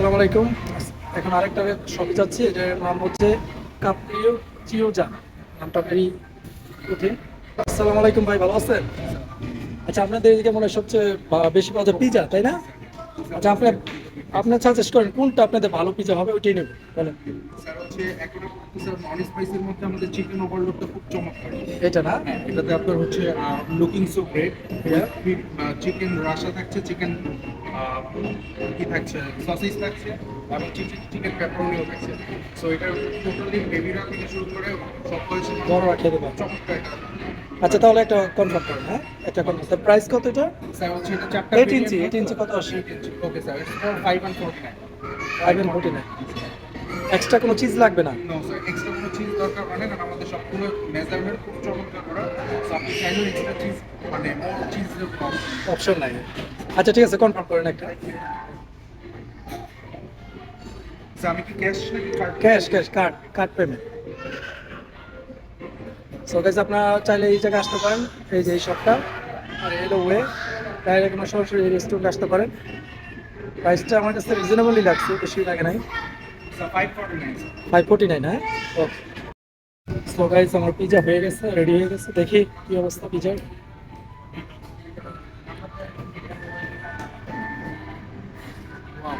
আসসালামু আলাইকুম। এখন আরেকটা শপে যাচ্ছি এটার নাম হচ্ছে কাপ্রিও চিওজা নামটা ভেরি কঠিন। আসসালামু আলাইকুম ভাই ভালো আছেন? আচ্ছা আপনাদের এদিকে মনে হয় সবচেয়ে বেশি পাওয়া যায় পিজা তাই না? আচ্ছা আপনার আপনার সাজেস্ট করেন কোনটা আপনাদের ভালো পিজা হবে ওইটাই নেব বলেন। স্যার হচ্ছে এখন স্যার নন স্পাইসির মধ্যে আমাদের চিকেন ওভারলোডটা খুব চমৎকার। এটা না? হ্যাঁ এটাতে আপনার হচ্ছে লুকিং সো গ্রেট চিকেন রাশা থাকছে চিকেন কি থাকছে? সসেজ থাকছে এবং চিকেন পেপারনিও থাকছে। সো এটা টোটালি বেবিরা থেকে শুরু করে সব বয়সের মানুষ বড়রা খেতে পারে। চমৎকার আচ্ছা তাহলে একটা কনফার্ম করেন হ্যাঁ? একটা কনফার্ম প্রাইস কত এটা? স্যার হচ্ছে এটা চারটা Eight inch, eight inch কত আসে? Okay sir five and forty nine five and forty nine extra কোনো চিজ লাগবে না? নো স্যার এক্সট্রা কোনো চিজ দরকার হয় না আমাদের সবগুলো মেজারমেন্ট খুব চমৎকার করা। সো আপনি চাইলেও এক্সট্রা চিজ মানে মোর চিজ অপশন নাই। আচ্ছা ঠিক আছে কনফার্ম করেন একটা। আমি কি ক্যাশ নাকি card cash cash card card payment so guys আপনারা চাইলে এই জায়গায় আসতে পারেন এই যে এই শপটা আর এলো ওয়ে ডাইরেক্ট আপনার সরাসরি এই রেস্টুরেন্টে আসতে পারেন। প্রাইসটা আমার কাছে রিজনেবলই লাগছে বেশি লাগে নাই। ফাইভ ফর্টি নাইন হ্যাঁ? ওকে সো গাইজ আমার পিজা হয়ে গেছে রেডি হয়ে গেছে। দেখি কি অবস্থা পিজার Wow.